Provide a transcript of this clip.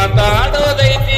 మాత ఆడవదైతే